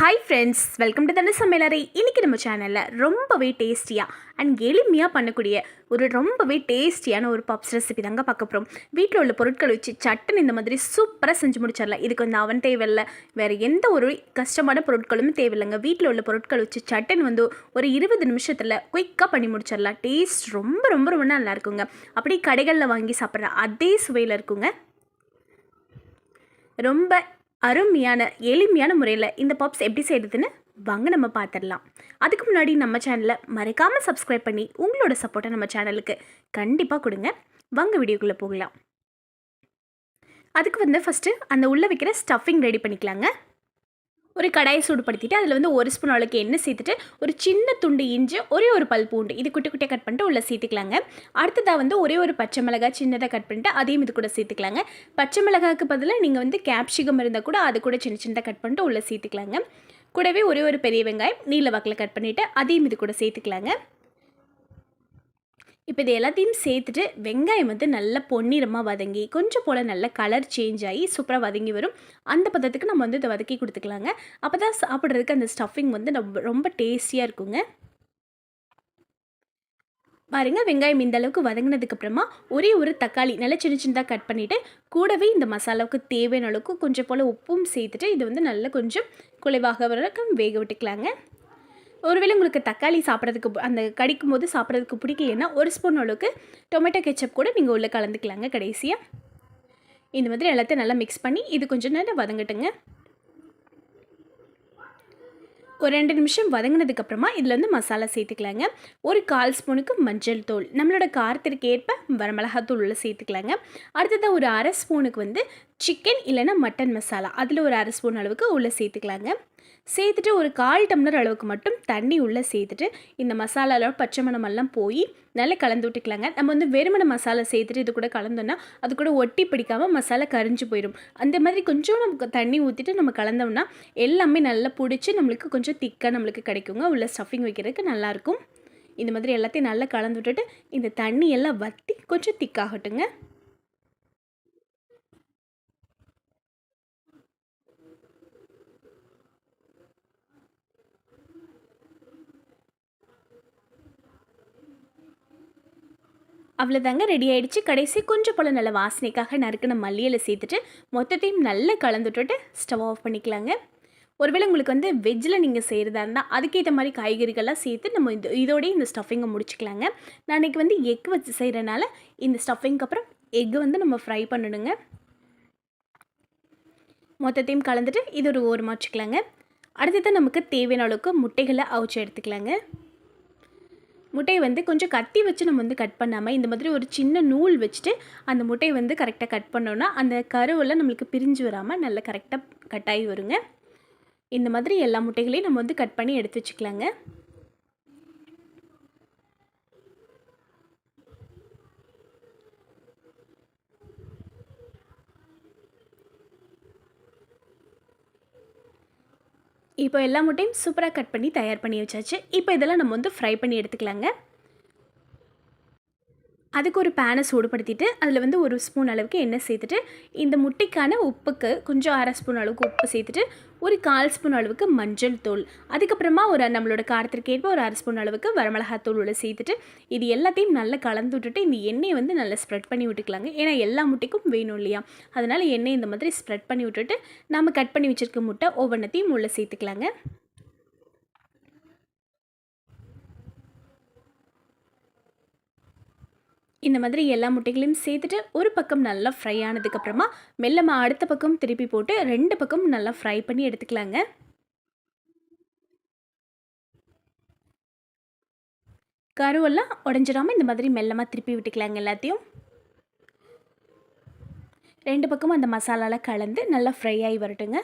Hi friends welcome to தன சமையலறை இன்றைக்கி நம்ம சேனலில் ரொம்பவே டேஸ்டியாக அண்ட் எளிமையாக பண்ணக்கூடிய ஒரு ரொம்பவே டேஸ்டியான ஒரு பப்ஸ் ரெசிபி தாங்க பார்க்க போகிறோம் வீட்டில் உள்ள பொருட்கள் வச்சு சட்டன் இந்த மாதிரி சூப்பராக செஞ்சு முடிச்சிடலாம். இதுக்கு வந்து அவன் தேவையில்லை வேறு எந்த ஒரு கஷ்டமான பொருட்களும் தேவையில்லைங்க. வீட்டில் உள்ள பொருட்கள் வச்சு சட்டன் வந்து ஒரு இருபது நிமிஷத்தில் குயிக்காக பண்ணி முடிச்சிடலாம். டேஸ்ட் ரொம்ப ரொம்ப ரொம்ப நல்லா இருக்குங்க. அப்படியே கடைகளில் வாங்கி சாப்பிட்ற அதே சுவையில் இருக்குங்க. ரொம்ப அருமையான எளிமையான முறையில் இந்த பப்ஸ் எப்படி செய்கிறதுன்னு வாங்க நம்ம பார்த்துடலாம் அதுக்கு முன்னாடி நம்ம சேனலை மறக்காமல் சப்ஸ்கிரைப் பண்ணி உங்களோட சப்போர்ட்டை நம்ம சேனலுக்கு கண்டிப்பாக கொடுங்க. வாங்க வீடியோக்குள்ளே போகலாம். அதுக்கு வந்து ஃபஸ்ட்டு அந்த உள்ளே வைக்கிற ஸ்டஃபிங் ரெடி பண்ணிக்கலாங்க. ஒரு கடாயை சூடுபடுத்திட்டு அதில் வந்து ஒரு ஸ்பூன் அளவுக்கு எண்ணெய் சேர்த்துட்டு ஒரு சின்ன துண்டு இஞ்சி ஒரே ஒரு பல் பூண்டு இது குட்டி குட்டியாக கட் பண்ணிட்டு உள்ளே சேர்த்துக்கலாங்க. அடுத்ததாக வந்து ஒரே ஒரு பச்சை மிளகாய் சின்னதாக கட் பண்ணிட்டு அதையும் இது கூட சேர்த்துக்கலாங்க. பச்சை மிளகாய்க்கு பதிலாக நீங்கள் வந்து கேப்சிகம் இருந்தால் கூட அது கூட சின்ன சின்னதாக கட் பண்ணிட்டு உள்ளே சேர்த்துக்கலாங்க. கூடவே ஒரே ஒரு பெரிய வெங்காயம் நீல வாக்கில் கட் பண்ணிவிட்டு அதையும் இது கூட சேர்த்துக்கலாங்க. இப்போ இது எல்லாத்தையும் சேர்த்துட்டு வெங்காயம் வந்து நல்லா பொன்னிறமாக வதங்கி கொஞ்சம் போல் நல்ல கலர் சேஞ்ச் ஆகி சூப்பராக வதங்கி வரும். அந்த பதத்துக்கு நம்ம வந்து இதை வதக்கி கொடுத்துக்கலாங்க. அப்போ தான் சாப்பிட்றதுக்கு அந்த ஸ்டஃபிங் வந்து ரொம்ப ரொம்ப டேஸ்டியாக இருக்குங்க. பாருங்க வெங்காயம் இந்த அளவுக்கு வதங்கினதுக்கப்புறமா ஒரே ஒரு தக்காளி நல்லா சின்ன சின்னதாக கட் பண்ணிவிட்டு கூடவே இந்த மசாலாவுக்கு தேவையான அளவுக்கு கொஞ்சம் போல் உப்பும் சேர்த்துட்டு இது வந்து நல்லா கொஞ்சம் குலைவாக வரக்கும் வேக விட்டுக்கலாங்க. ஒருவேளை உங்களுக்கு தக்காளி சாப்பிட்றதுக்கு அந்த கடிக்கும் போது சாப்பிட்றதுக்கு பிடிக்கலன்னா ஒரு ஸ்பூன் அளவுக்கு டொமேட்டோ கெச்சப் கூட நீங்கள் உள்ளே கலந்துக்கலாங்க கடைசியாக இந்த மாதிரி எல்லாத்தையும் நல்லா மிக்ஸ் பண்ணி இது கொஞ்சம் நேரம் வதங்கட்டுங்க. ஒரு ரெண்டு நிமிஷம் வதங்கினதுக்கப்புறமா இதில் வந்து மசாலா சேர்த்துக்கலாங்க. ஒரு கால் ஸ்பூனுக்கு மஞ்சள் தூள் நம்மளோட காரத்திற்கு ஏற்ப வரமிளகாத்தூள் உள்ள சேர்த்துக்கலாங்க. அடுத்ததாக ஒரு அரை ஸ்பூனுக்கு வந்து சிக்கன் இல்லைன்னா மட்டன் மசாலா அதில் ஒரு அரை ஸ்பூன் அளவுக்கு உள்ளே சேர்த்துக்கலாங்க. சேர்த்துட்டு ஒரு கால் டம்ளர் அளவுக்கு மட்டும் தண்ணி உள்ளே சேர்த்துட்டு இந்த மசாலாவில் பச்சை மணமெல்லாம் போய் நல்லா கலந்து விட்டுக்கலாங்க. நம்ம வந்து வெறுமனை மசாலா சேர்த்துட்டு இது கூட கலந்தோன்னா அது கூட ஒட்டி பிடிக்காமல் மசாலா கரிஞ்சு போயிடும் அந்த மாதிரி கொஞ்சம் நமக்கு தண்ணி ஊற்றிட்டு நம்ம கலந்தோம்னா எல்லாமே நல்லா பிடிச்சி நம்மளுக்கு கொஞ்சம் திக்காக நம்மளுக்கு கிடைக்குங்க. உள்ள ஸ்டஃபிங் வைக்கிறதுக்கு நல்லாயிருக்கும். இந்த மாதிரி எல்லாத்தையும் நல்லா கலந்து விட்டுட்டு இந்த தண்ணி எல்லாம் வற்றி கொஞ்சம் திக்காகட்டுங்க அவ்வளோதாங்க ரெடி ஆகிடுச்சு கடைசி கொஞ்சம் போல் நல்ல வாசனைக்காக நறுக்கின மல்லியில் சேர்த்துட்டு மொத்தத்தையும் நல்லா கலந்துட்டுட்டு ஸ்டவ் ஆஃப் பண்ணிக்கலாங்க. ஒருவேளை உங்களுக்கு வந்து வெஜ்ஜில் நீங்கள் செய்கிறதா இருந்தால் அதுக்கேற்ற மாதிரி காய்கறிகள்லாம் சேர்த்து நம்ம இது இதோடய இந்த ஸ்டஃபிங்கை முடிச்சுக்கலாங்க. நான் இன்றைக்கி வந்து எக் வச்சு செய்கிறனால இந்த ஸ்டஃபிங்க்கு அப்புறம் எக்கு வந்து நம்ம ஃப்ரை பண்ணணுங்க. மொத்தத்தையும் கலந்துட்டு இது ஒரு ஓரமாக வச்சுக்கலாங்க. அடுத்தது நமக்கு தேவையான அளவுக்கு முட்டைகளை அவிச்சு எடுத்துக்கலாங்க. முட்டையை வந்து கொஞ்சம் கத்தி வச்சு நம்ம வந்து கட் பண்ணாமல் இந்த மாதிரி ஒரு சின்ன நூல் வச்சுட்டு அந்த முட்டையை வந்து கரெக்டாக கட் பண்ணோன்னா அந்த கருவெல்லாம் நம்மளுக்கு பிரிஞ்சு வராமல் நல்லா கரெக்டாக கட் ஆகி வருங்க. இந்த மாதிரி எல்லா முட்டைகளையும் நம்ம வந்து கட் பண்ணி எடுத்து வச்சுக்கலாங்க. இப்போ எல்லா முட்டையும் சூப்பராக கட் பண்ணி தயார் பண்ணி வச்சாச்சு. இப்போ இதெல்லாம் நம்ம வந்து ஃப்ரை பண்ணி எடுத்துக்கலாங்க. அதுக்கு ஒரு பேனை சூடுபடுத்திட்டு அதில் வந்து ஒரு ஸ்பூன் அளவுக்கு எண்ணெய் சேர்த்துட்டு இந்த முட்டைக்கான உப்புக்கு கொஞ்சம் அரை ஸ்பூன் அளவுக்கு உப்பு சேர்த்துட்டு ஒரு கால் ஸ்பூன் அளவுக்கு மஞ்சள் தூள். அதுக்கப்புறமா ஒரு நம்மளோட காரத்திற்கு ஏற்ப ஒரு அரை ஸ்பூன் அளவுக்கு வரமிளகாத்தூள் உள்ள சேர்த்துட்டு இது எல்லாத்தையும் நல்லா கலந்து விட்டுட்டு இந்த எண்ணெயை வந்து நல்லா ஸ்ப்ரெட் பண்ணி விட்டுக்கலாங்க. ஏன்னா எல்லா முட்டைக்கும் வேணும் இல்லையா? அதனால் எண்ணெய் இந்த மாதிரி ஸ்ப்ரெட் பண்ணி விட்டுட்டு நம்ம கட் பண்ணி வச்சுருக்க முட்டை ஒவ்வொன்றத்தையும் உள்ளே சேர்த்துக்கலாங்க. இந்த மாதிரி எல்லா முட்டைகளையும் சேர்த்துட்டு ஒரு பக்கம் நல்லா ஃப்ரை ஆனதுக்கப்புறமா மெல்லமாக அடுத்த பக்கம் திருப்பி போட்டு ரெண்டு பக்கம் நல்லா ஃப்ரை பண்ணி எடுத்துக்கலாங்க. கருவெல்லாம் உடஞ்சிடாமல் இந்த மாதிரி மெல்லமாக திருப்பி விட்டுக்கலாங்க எல்லாத்தையும். ரெண்டு பக்கமும் அந்த மசாலாவில் கலந்து நல்லா ஃப்ரை ஆகி வரட்டுங்க.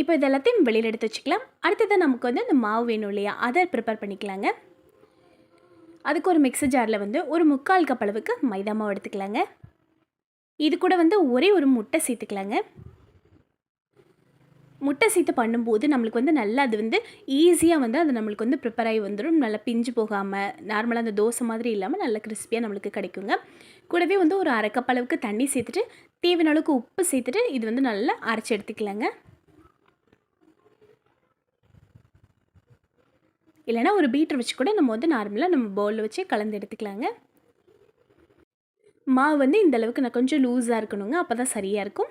இப்போ இதெல்லாத்தையும் வெளியில் எடுத்து வச்சுக்கலாம். அடுத்தது நமக்கு வந்து இந்த மாவு வேணும் இல்லையா? அதை ப்ரிப்பேர் பண்ணிக்கலாங்க. அதுக்கு ஒரு மிக்சர் ஜாரில் வந்து ஒரு முக்கால் கப் அளவுக்கு மைதா மாவு எடுத்துக்கலாங்க. இது கூட வந்து ஒரே ஒரு முட்டை சேர்த்துக்கலாங்க. முட்டை சேர்த்து பண்ணும்போது நம்மளுக்கு வந்து நல்லா அது வந்து ஈஸியாக வந்து அது நம்மளுக்கு வந்து ப்ரிப்பேர் ஆகி வந்துடும் நல்லா பிஞ்சு போகாமல் நார்மலாக அந்த தோசை மாதிரி இல்லாமல் நல்லா கிறிஸ்பியாக நம்மளுக்கு கிடைக்குங்க. கூடவே வந்து ஒரு அரைக்கப்பளவுக்கு அளவுக்கு தண்ணி சேர்த்துட்டு தேவையான அளவுக்கு உப்பு சேர்த்துட்டு இது வந்து நல்லா அரைச்சி எடுத்துக்கலாங்க. இல்லைனா ஒரு பீட்டர் வச்சு கூட நம்ம வந்து நார்மலாக நம்ம பவுலில் வச்சு கலந்து எடுத்துக்கலாங்க. மாவு வந்து இந்த அளவுக்கு நான் கொஞ்சம் லூஸாக இருக்கணுங்க. அப்போ தான் சரியாக இருக்கும்.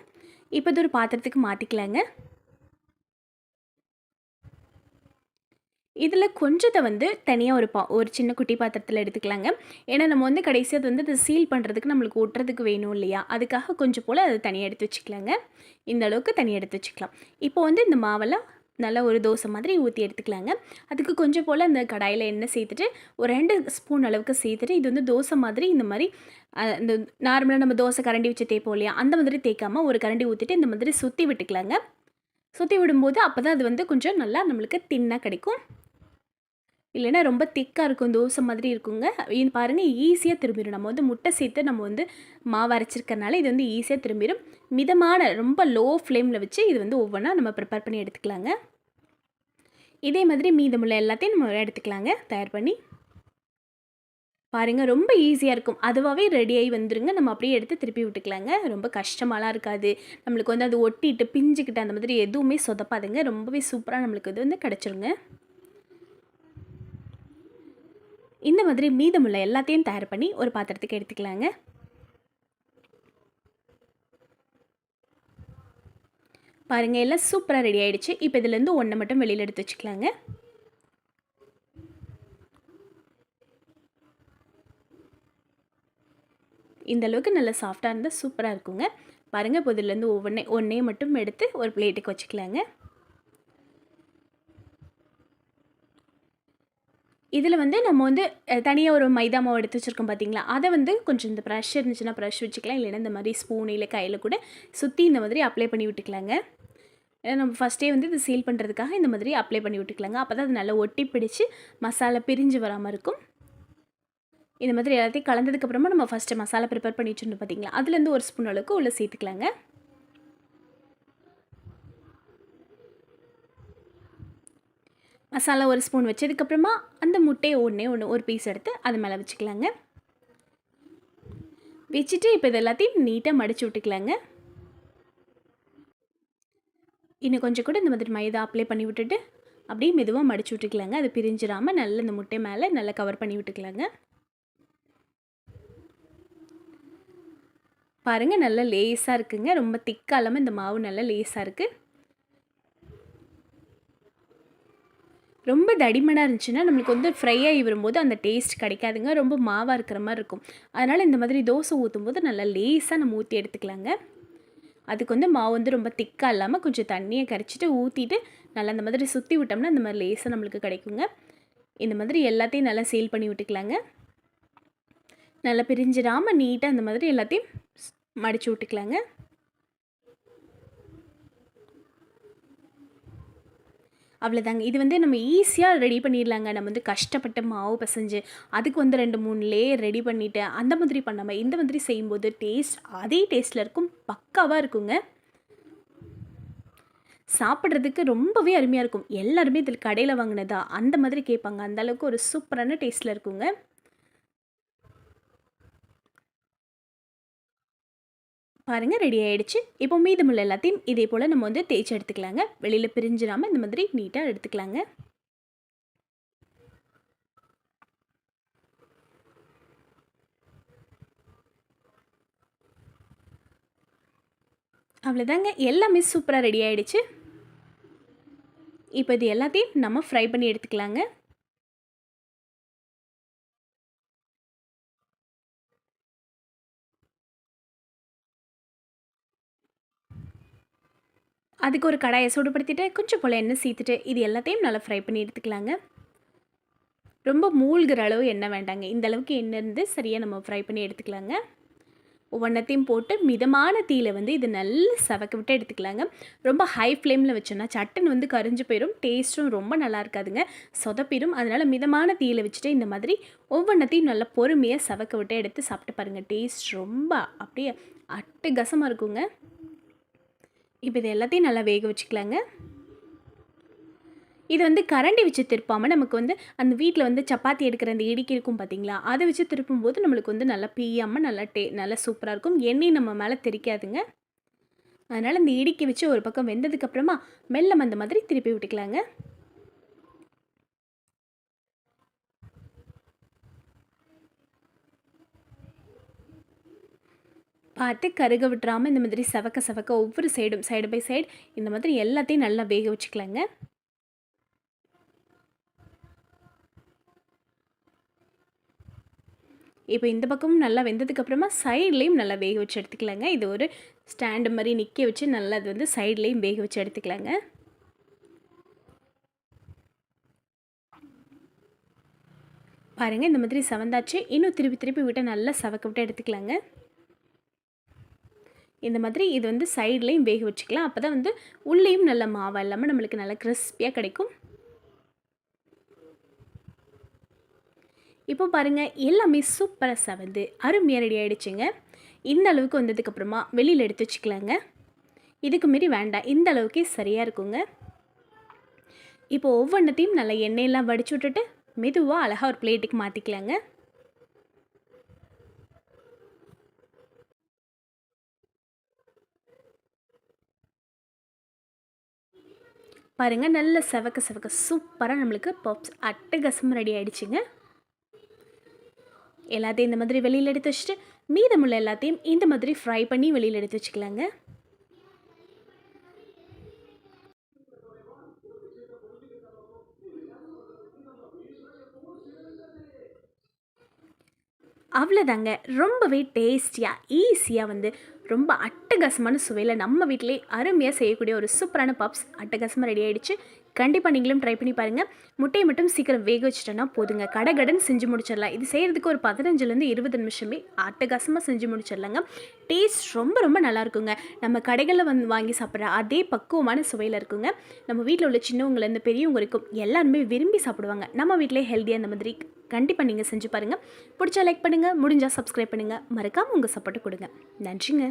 இப்போ இது ஒரு பாத்திரத்துக்கு மாற்றிக்கலாங்க இதில் கொஞ்சத்தை வந்து தனியாக ஒரு பா ஒரு சின்ன குட்டி பாத்திரத்தில் எடுத்துக்கலாங்க. ஏன்னா நம்ம வந்து கடைசியாக அது வந்து அதை சீல் பண்ணுறதுக்கு நம்மளுக்கு ஒட்டுறதுக்கு வேணும் இல்லையா? அதுக்காக கொஞ்சம் போல் அதை தனியாக எடுத்து வச்சுக்கலாங்க. இந்த அளவுக்கு தனியாக எடுத்து வச்சுக்கலாம். இப்போ வந்து இந்த மாவெல்லாம் நல்லா ஒரு தோசை மாதிரி ஊற்றி எடுத்துக்கலாங்க. அதுக்கு கொஞ்சம் போல் அந்த கடாயில் எண்ணெய் சேர்த்துட்டு ஒரு ரெண்டு ஸ்பூன் அளவுக்கு சேர்த்துட்டு இது வந்து தோசை மாதிரி இந்த மாதிரி இந்த நார்மலாக நம்ம தோசை கரண்டி வச்சு தேய்ப்போம் இல்லையா? அந்த மாதிரி தேய்க்காமல் ஒரு கரண்டி ஊற்றிட்டு இந்த மாதிரி சுற்றி விட்டுக்கலாங்க. சுற்றி விடும்போது அப்போ தான் அது வந்து கொஞ்சம் நல்லா நம்மளுக்கு தின்னாக கிடைக்கும். இல்லைன்னா ரொம்ப திக்காக இருக்கும் தோசை மாதிரி இருக்குங்க. இது பாருங்கள் ஈஸியாக திரும்பிடும் நம்ம வந்து முட்டை சேர்த்து நம்ம வந்து மாவு அரைச்சிருக்கறனால இது வந்து ஈஸியாக திரும்பிடும் மிதமான ரொம்ப லோ ஃப்ளேமில் வச்சு இது வந்து ஒவ்வொன்றா நம்ம ப்ரிப்பேர் பண்ணி எடுத்துக்கலாங்க. இதே மாதிரி மீதமுள்ள எல்லாத்தையும் நம்ம எடுத்துக்கலாங்க தயார் பண்ணி. பாருங்கள் ரொம்ப ஈஸியாக இருக்கும். அதுவாகவே ரெடியாகி வந்துருங்க. நம்ம அப்படியே எடுத்து திருப்பி விட்டுக்கலாங்க. ரொம்ப கஷ்டமாலாம் இருக்காது. நம்மளுக்கு வந்து அது ஒட்டிட்டு பிஞ்சுக்கிட்டு அந்த மாதிரி எதுவுமே சொதப்பாதுங்க. ரொம்பவே சூப்பராக நம்மளுக்கு இது வந்து கிடச்சிருங்க. இந்த மாதிரி மீதமுள்ள எல்லாத்தையும் தயார் பண்ணி ஒரு பாத்திரத்துக்கு எடுத்துக்கலாங்க. பாருங்கள் எல்லாம் சூப்பராக ரெடி ஆகிடுச்சு இப்போ இதுலேருந்து ஒன்றை மட்டும் வெளியில் எடுத்து வச்சுக்கலாங்க. இந்த அளவுக்கு நல்லா சாஃப்டாக இருந்தால் சூப்பராக இருக்குங்க. பாருங்கள் இப்போ இதுலேருந்து ஒவ்வொன்றே ஒன்றே மட்டும் எடுத்து ஒரு பிளேட்டுக்கு வச்சுக்கலாங்க. இதில் வந்து நம்ம வந்து தனியாக ஒரு மைதா மாவு எடுத்து வச்சுருக்கோம் பார்த்தீங்களா அதை வந்து கொஞ்சம் இந்த ப்ரஷ் இருந்துச்சுன்னா ப்ரஷ் வச்சுக்கலாம். இல்லைன்னா இந்த மாதிரி ஸ்பூன் இல்லை கையில் கூட சுற்றி இந்த மாதிரி அப்ளை பண்ணி விட்டுக்கலாங்க. நம்ம ஃபஸ்ட்டே வந்து இது சீல் பண்ணுறதுக்காக இந்த மாதிரி அப்ளை பண்ணி விட்டுக்கலாங்க. அப்போ தான் அது நல்லா ஒட்டி பிடிச்சி மசாலா பிரிஞ்சு வராமல் இருக்கும். இந்த மாதிரி எல்லாத்தையும் கலந்ததுக்கப்புறமா நம்ம ஃபஸ்ட்டு மசாலா ப்ரிப்பேர் பண்ணி வச்சுருந்தோம் பார்த்தீங்களா அதுலேருந்து ஒரு ஸ்பூன் அளவுக்கு உள்ளே சேர்த்துக்கலாங்க. மசாலா ஒரு ஸ்பூன் வச்சதுக்கப்புறமா அந்த முட்டையை ஒன்றே ஒன்று ஒரு பீஸ் எடுத்து அது மேலே வச்சுக்கலாங்க. வச்சுட்டு இப்போ இது எல்லாத்தையும் நீட்டாக மடித்து விட்டுக்கலாங்க. இன்னும் கொஞ்சம் கூட இந்த மாதிரி மைதா அப்ளை பண்ணி விட்டுட்டு அப்படியே மெதுவாக மடித்து விட்டுக்கலாங்க. அது பிரிஞ்சிடாமல் நல்ல இந்த முட்டை மேலே நல்லா கவர் பண்ணி விட்டுக்கலாங்க. பாருங்கள் நல்லா லேஸாக இருக்குங்க. ரொம்ப திக்காலாமல் இந்த மாவு நல்லா லேஸாக இருக்குது ரொம்ப தடிமனாக இருந்துச்சுன்னா நம்மளுக்கு வந்து ஃப்ரை ஆகி வரும்போது அந்த டேஸ்ட் கிடைக்காதுங்க. ரொம்ப மாவாக இருக்கிற மாதிரி இருக்கும். அதனால் இந்த மாதிரி தோசை ஊற்றும் போது நல்லா லேஸாக நம்ம ஊற்றி எடுத்துக்கலாங்க. அதுக்கு வந்து மாவு வந்து ரொம்ப திக்காக இல்லாமல் கொஞ்சம் தண்ணியை கரைச்சிட்டு ஊற்றிட்டு நல்லா அந்த மாதிரி சுற்றி விட்டோம்னா இந்த மாதிரி லேஸாக நம்மளுக்கு கிடைக்குங்க. இந்த மாதிரி எல்லாத்தையும் நல்லா சேல் பண்ணி விட்டுக்கலாங்க. நல்லா பிரிஞ்சிடாமல் நீட்டாக அந்த மாதிரி எல்லாத்தையும் மடித்து விட்டுக்கலாங்க. அவ்வளோதாங்க இது வந்து நம்ம ஈஸியாக ரெடி பண்ணிடலாங்க. நம்ம வந்து கஷ்டப்பட்டு மாவு பசைஞ்சு அதுக்கு வந்து ரெண்டு மூணு லேயர் ரெடி பண்ணிவிட்டு அந்த மாதிரி பண்ணாமல் இந்த மாதிரி செய்யும்போது டேஸ்ட் அதே டேஸ்ட்டில் இருக்கும். பக்காவாக இருக்குங்க. சாப்பிட்றதுக்கு ரொம்பவே அருமையாக இருக்கும். எல்லாருமே இதில் கடையில் வாங்கினதா அந்த மாதிரி கேட்பாங்க. அந்தளவுக்கு ஒரு சூப்பரான டேஸ்ட்டில் இருக்குங்க. பாருங்கள் ரெடி ஆகிடுச்சு இப்போ மீதமுள்ள எல்லாத்தையும் இதே போல் நம்ம வந்து தேய்ச்சி எடுத்துக்கலாங்க. வெளியில் பிரிஞ்சிடாமல் இந்த மாதிரி நீட்டாக எடுத்துக்கலாங்க. அவ்வளோதாங்க எல்லாமே சூப்பராக ரெடி ஆகிடுச்சு இப்போ இது எல்லாத்தையும் நம்ம ஃப்ரை பண்ணி எடுத்துக்கலாங்க. அதுக்கு ஒரு கடாயை சூடுபடுத்திட்டு கொஞ்சம் போல் எண்ணெய் சீத்துட்டு இது எல்லாத்தையும் நல்லா ஃப்ரை பண்ணி எடுத்துக்கலாங்க. ரொம்ப மூழ்கிற அளவு எண்ணெய் வேண்டாங்க. இந்த அளவுக்கு எண்ணெய் இருந்து சரியாக நம்ம ஃப்ரை பண்ணி எடுத்துக்கலாங்க. ஒவ்வொன்றத்தையும் போட்டு மிதமான தீயில் வந்து இது நல்லா சவக்க விட்டு எடுத்துக்கலாங்க. ரொம்ப ஹை ஃப்ளேமில் வச்சோன்னா சட்டன் வந்து கரிஞ்சு போயிடும் டேஸ்ட்டும் ரொம்ப நல்லா இருக்காதுங்க. சொதப்பிடும் அதனால் மிதமான தீயில் வச்சுட்டு இந்த மாதிரி ஒவ்வொன்றத்தையும் நல்லா பொறுமையாக சவக்க விட்டு எடுத்து சாப்பிட்டு பாருங்கள் டேஸ்ட் ரொம்ப அப்படியே அட்டு கசமாக இருக்குங்க. இப்போ இது எல்லாத்தையும் நல்லா வேக வச்சுக்கலாங்க. இது வந்து கரண்டி வச்சு திருப்பாமல் நமக்கு வந்து அந்த வீட்டில் வந்து சப்பாத்தி எடுக்கிற அந்த இடிக்கி இருக்கும் பார்த்தீங்களா? அதை வச்சு திருப்பும்போது நம்மளுக்கு வந்து நல்லா பீயாமல் நல்லா டே நல்லா சூப்பராக இருக்கும். எண்ணெய் நம்ம மேலே தெரிக்காதுங்க அதனால் இந்த இடிக்கி வச்சு ஒரு பக்கம் வெந்ததுக்கப்புறமா மெல்லம் அந்த மாதிரி திருப்பி விட்டுக்கலாங்க. பார்த்து கருக விட்டுறாமல் இந்த மாதிரி செவக்க செவக்க ஒவ்வொரு சைடும் சைடு பை சைடு இந்த மாதிரி எல்லாத்தையும் நல்லா வேக வச்சுக்கலாங்க. இப்போ இந்த பக்கமும் நல்லா வெந்ததுக்கப்புறமா சைட்லேயும் நல்லா வேக வச்சு எடுத்துக்கலாங்க. இது ஒரு ஸ்டாண்டு மாதிரி நிற்க வச்சு நல்லா அது வந்து சைட்லேயும் வேக வச்சு எடுத்துக்கலாங்க. பாருங்கள் இந்த மாதிரி செவந்தாச்சு. இன்னும் திருப்பி திருப்பி விட்டு நல்லா செவக்க விட்டு எடுத்துக்கலாங்க. இந்த மாதிரி இது வந்து சைட்லேயும் வேக வச்சுக்கலாம். அப்போ தான் வந்து உள்ளேயும் நல்ல மாவாக இல்லாமல் நம்மளுக்கு நல்லா கிறிஸ்பியாக கிடைக்கும். இப்போ பாருங்கள் எல்லாமே சூப்பராக சவந்து அருமையாக ரெடி ஆகிடுச்சிங்க இந்த அளவுக்கு வந்ததுக்கப்புறமா வெளியில் எடுத்து வச்சுக்கலாங்க. இதுக்கு மாரி வேண்டாம் இந்த அளவுக்கே சரியாக இருக்குங்க. இப்போ ஒவ்வொன்றத்தையும் நல்லா எண்ணெயெல்லாம் வடிச்சு விட்டுட்டு மெதுவாக அழகாக ஒரு பிளேட்டுக்கு மாற்றிக்கலாங்க பாருங்கள் நல்ல செவக்க செவக்க சூப்பராக நம்மளுக்கு பப்ஸ் அட்டகசம் ரெடி ஆகிடுச்சிங்க எல்லாத்தையும் இந்த மாதிரி வெளியில் எடுத்து வச்சுட்டு மீதமுள்ள எல்லாத்தையும் இந்த மாதிரி ஃப்ரை பண்ணி வெளியில் எடுத்து வச்சுக்கலாங்க. அவ்வளோதாங்க ரொம்பவே டேஸ்டியாக ஈஸியாக வந்து ரொம்ப அட்டகாசமான சுவையில் நம்ம வீட்டிலே அருமையாக செய்யக்கூடிய ஒரு சூப்பரான பப்ஸ் அட்டகாசமாக ரெடி ஆகிடுச்சு கண்டிப்பாக நீங்களும் ட்ரை பண்ணி பாருங்கள் முட்டையை மட்டும் சீக்கிரம் வேக வச்சுட்டோன்னா போதுங்க. கடகடன் செஞ்சு முடிச்சிடலாம். இது செய்கிறதுக்கு ஒரு பதினஞ்சுலேருந்து இருபது நிமிஷமே அட்டகாசமாக செஞ்சு முடிச்சிடலாங்க. டேஸ்ட் ரொம்ப ரொம்ப நல்லா இருக்குங்க. நம்ம கடைகளில் வந்து வாங்கி சாப்பிட்ற அதே பக்குவமான சுவையில் இருக்குங்க. நம்ம வீட்டில் உள்ள சின்னவங்கலேருந்து பெரியவங்க இருக்கும் எல்லாருமே விரும்பி சாப்பிடுவாங்க. நம்ம வீட்டிலே ஹெல்த்தியாக அந்த மாதிரி கண்டிப்பாக நீங்கள் செஞ்சு பாருங்கள் பிடிச்சா லைக் பண்ணுங்கள் முடிஞ்சால் சப்ஸ்கிரைப் பண்ணுங்கள் மறக்காமல் உங்கள் சப்போர்ட்டை கொடுங்க. நன்றிங்க.